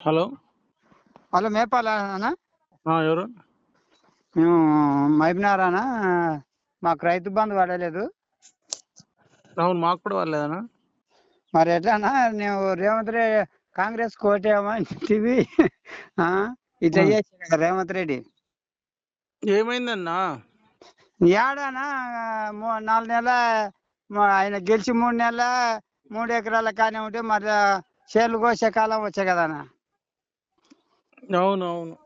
Hello hello మేపాలనా ఆ, ఎవరు? మేము మైబినారానా? మాకు రైతు బంధు పడలేదు. అవును మాకు కూడా వాళ్ళేదనా మరి ఎట్లానా నేను రేవంత్ రెడ్డి కాంగ్రెస్ కోటేమని ఇట్లా ఆ. చేసి కదా రేవంత్ రెడ్డి. ఏమైందన్నా? ఏడానా నాలుగు నెలల ఆయన గెలిచి మూడు నెలల మూడు ఎకరాల కానీ ఉంటే మరి చేనులు కోసే కాలం వచ్చే కదా అన్న. అవును అవును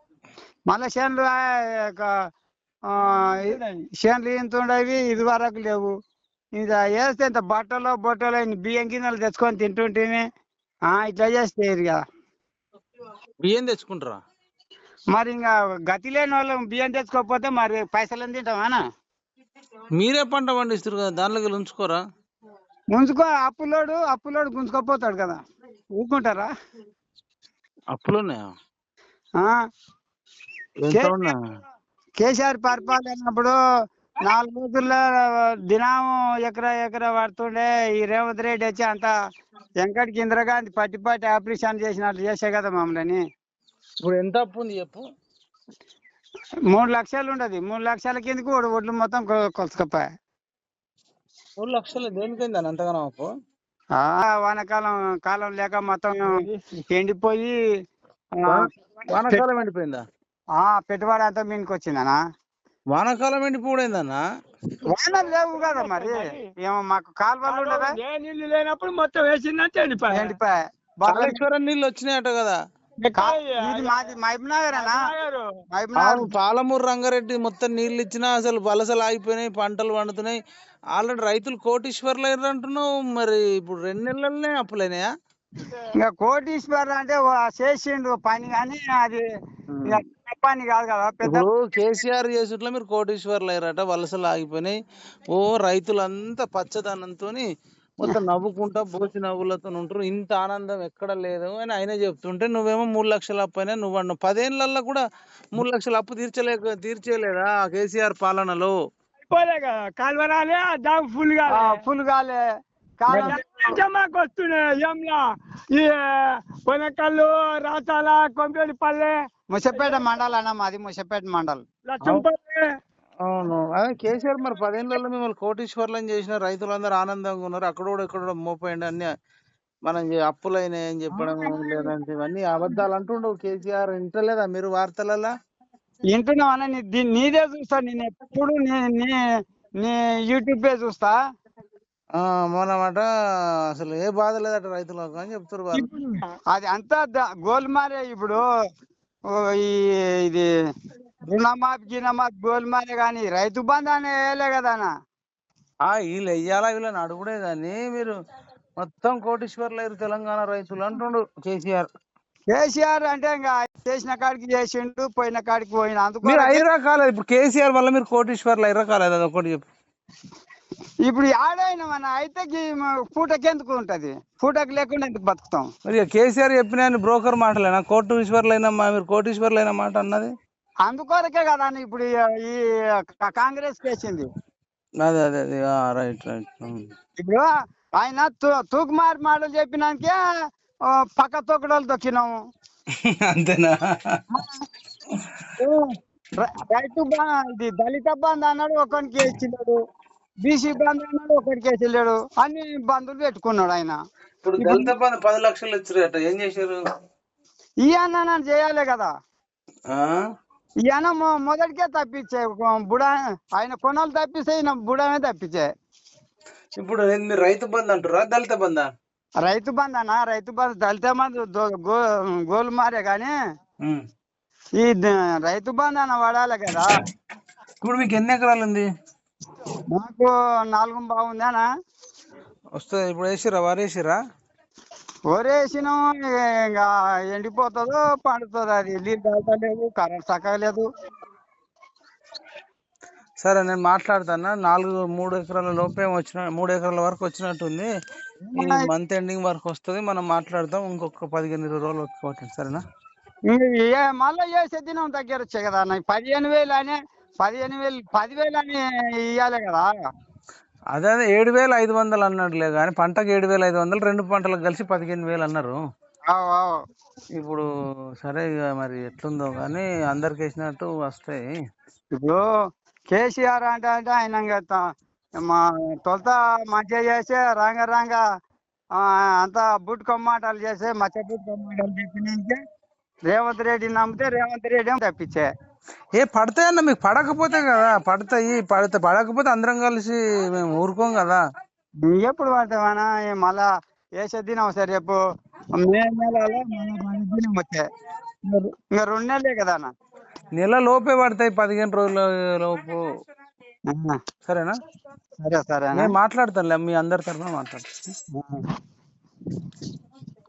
మళ్ళా చేనులు చేనులు ఇంత ఉండేవి ఇది వరకు లేవు. ఇది వేస్తే ఇంత బట్టలు బొట్టలు బియ్యం గిన్నెలు తెచ్చుకొని తింటుంటేనే ఆ, ఇట్లా చేస్తే కదా. బియ్యం తెచ్చుకుంటారా? మరి ఇంకా గతి లేని వాళ్ళు బియ్యం తెచ్చుకోకపోతే మరి పైసలు ఏం తింటామానా మీరే పంట పండిస్తారు కదా వెళ్ళి ఉంచుకోరా? ముంచుకో అప్పులోడు అప్పులోడు గుంజుకోపోతాడు కదా. ఊరుకుంటారా? అప్పులున్నాయా ఆ, ఎంత ఉన్నా కేసీఆర్ పరిపాలనప్పుడు నాలుగు రోజుల్లో దినం ఎకరా ఎకరా పడుతుండే. ఈ రేవంత్ రెడ్డి వచ్చి అంత వెంకటికి ఇందిరాగాంధీ పట్టి పట్టి ఆపరేషన్ చేసినట్లు చేసే కదా మమ్మల్ని. ఇప్పుడు ఎంత అప్పు ఉంది చెప్పు? మూడు లక్షలు ఉండదు. మూడు లక్షల కిందకి ఒడ్లు మొత్తం కొ- కొలుసుకపోయా మూడు లక్షలు దేనికైందని అంతగానో అప్పు? ఆ, వానాకాలం కాలం లేక మొత్తం ఎండిపోయి వానాకాలం ఎండిపోయిందా? ఆ, పెట్టుబడి అంతా మీనికి వచ్చిందనా వానాకాలం ఎండిపోయిందన్నా వానలు లేవు కదా మరి. ఏమో మాకు కాలువలు ఉండదా నీళ్ళు లేనప్పుడు మొత్తం వేసిందంటే ఎండిపోయా. ఎండిపోయా. బాగా కాళేశ్వరం నీళ్ళు వచ్చినాయట కదా. మాది అవును పాలమూరు రంగారెడ్డి మొత్తం నీళ్ళు ఇచ్చినా అసలు వలసలు ఆగిపోయినాయి పంటలు పండుతున్నాయి. ఆల్రెడీ రైతులు కోటీశ్వర్లు అంటున్నావు మరి ఇప్పుడు రెండు నెలలనే అప్పులైనాయా? ఇంకా కోటీశ్వర్ అంటే చేసిండు పని కానీ అది పని కాదు కదా పెద్ద కేసీఆర్ చేసుట్లో మీరు కోటీశ్వర్లు అయ్యారట వలసలు ఆగిపోయినాయి. ఓ రైతులంతా పచ్చదనంతో మొత్తం నవ్వుకుంటా బోసి నవ్వులతో ఉంటారు ఇంత ఆనందం ఎక్కడ లేదు అని ఆయన చెప్తుంటే నువ్వేమో మూడు లక్షల అప్పు అయినా నువ్వు అన్నావు పదేళ్ళల్లో కూడా మూడు లక్షల అప్పు తీర్చలేక తీర్చేయలేదా కేసీఆర్ పాలనలో? కాలువ రాలే ఫుల్ కాలే ఫుల్ కాలే వస్తున్నాయి ఏంలా ఈ పొనకల్లు రాతాల కొంపేడి పల్లె. ముసపేట మండల్ అన్న మాది ముసపేట మండల్. లచ్చంపల్లి. అవును. అదే కేసీఆర్ మరి పదేళ్ళల్లో మిమ్మల్ని కోటీశ్వర్లను చేసిన రైతులందరూ ఆనందంగా ఉన్నారు. అక్కడ కూడా ఇక్కడ కూడా మోపోయింది అన్ని మనం అప్పులైనాయి అని చెప్పడం లేదంటే ఇవన్నీ అబద్ధాలు అంటుండవు. కేసీఆర్ ఇంటలేదా మీరు వార్తలలో? వింటున్నావు అన్న నీదే చూస్తా. నేను ఎప్పుడు నీ నీ నీ యూట్యూబే చూస్తా. ఆ మనమాట అసలు ఏ బాధ లేదట రైతులకు అని చెప్తారు వాళ్ళు. అది అంతా గోల్మారే ఇప్పుడు. ఓ ఈ ఇది రుణమాఫీ గినమాఫీ గోల్మారే కానీ రైతు బంధు అనే వేయలే కదా వీళ్ళు వెయ్యాలా? వీళ్ళని అడుగుడే కానీ మీరు మొత్తం కోటీశ్వర్లు అయ్యారు తెలంగాణ రైతులు అంటుండు కేసీఆర్. కేసీఆర్ అంటే ఇంకా చేసిన కాడికి చేసిండు పోయిన కాడికి పోయిన. అందుకు మీరు ఐరా కాలేదు. ఇప్పుడు కేసీఆర్ వల్ల మీరు కోటీశ్వర్లు ఐరా కాలేదు. అది ఒకటి చెప్పు. ఇప్పుడు ఆడైన మన అయితే పూటకి ఎందుకు ఉంటది? పూటకి లేకుండా ఎందుకు బతుకుతాం? మరి కేసీఆర్ చెప్పిన బ్రోకర్ మాటలేనా? కోటీశ్వర్లు అయినా మీరు కోటీశ్వర్లు అయిన మాట అన్నది? అందుకొరకే కదా ఇప్పుడు ఈ- కాంగ్రెస్ వేసింది అదే అదే అదే. Right right. ఇప్పుడు ఆయన తూకుమార్ మాటలు చెప్పినాకే పక్క తొక్కడోళ్ళు తొక్కినాము అంతేనా? రైతు ఇది దళిత బంధు అన్నాడు ఒకరికి వేసినాడు బీసీ బంధు అన్నాడు ఒకరికి వేసిలేడు అన్ని బంధువులు పెట్టుకున్నాడు ఆయన. ఇప్పుడు దళిత బంధు పది లక్షలు ఇచ్చారట ఏం చేశారు? ఈ అన్న చేయాలి కదా. ఆ? ఈయన మొ- మొదటికే తప్పించే బుడ ఆయన కొనాలు తప్పిస్తే ఈయన బుడమే తప్పించే. ఇప్పుడు ఏంది మీరు రైతు బంధు అంటారా దళిత బంధా? రైతు బంధు అన్న రైతు బంధు దళిత బంధు దో- గో- గోలు మారే కానీ ఉమ్. ఈ ద- రైతు బంధు అన్న వాడాలి కదా. ఇప్పుడు మీకు ఎన్ని ఎకరాలు ఉంది? మాకు నాలుగు బాగుంది అన్న వస్తుంది ఇప్పుడు వేసిరా వారు వేసిరా ఒరేసినాం ఇంకా ఎండిపోతుందో పండుతుందో అది నీళ్ళు తాగలేదు కరెంట్ చక్కగా లేదు సరే నేను మాట్లాడతాను? నాలుగు మూడు ఎకరాల లోపే వచ్చిన మూడు ఎకరాల వరకు వచ్చినట్టుంది. ఈ మంత్ ఎండింగ్ వరకు వస్తుంది మనం మాట్లాడదాం ఇంకొక పదిహేను ఇరవై రోజులు వచ్చి సరేనా? మళ్ళా చేసే దినం దగ్గర వచ్చాయి కదా పదిహేను వేలు అని పదిహేను వేలు పదివేలు అని ఇవ్వాలి కదా. అదే అదే ఏడు వేల ఐదు వందలు అన్నాడులే కానీ పంటకు ఏడు వేల ఐదు వందలు రెండు పంటలకు కలిసి పదిహేను వేలు అన్నారు. ఇప్పుడు సరే ఇక మరి ఎట్లుందో కానీ అందరికి వేసినట్టు వస్తాయి. ఇప్పుడు కేసీఆర్ అంటే అంటే ఆయన మా తొలత మంచిగా చేసి రాంగ రాంగ ఆ, అంతా బుట్ కొమ్మాటాలు చేసి మచ్చ బుట్ కొమ్మాటాలు చెప్పినాక రేవంత్ రెడ్డి నమ్మితే రేవంత్ రెడ్డి ఏమో తప్పించే. ఏ పడతాయన్న మీకు పడకపోతే కదా పడతాయి పడితే పడకపోతే అందరం కలిసి మేము ఊరుకోం కదా. ఎప్పుడు పడతామన్నా ఈ మళ్ళా వేసే దినం వస్తాయి రేపు మే నెలలో దినం వచ్చాయి ఇంకా రెండు నెలలే కదా అన్న? నెల లోపే పడతాయి పదిహేను రోజుల లోపు. సరేనా? సరే సరే నేను మాట్లాడతానులే మీ అందరి తరఫున మాట్లాడతాను.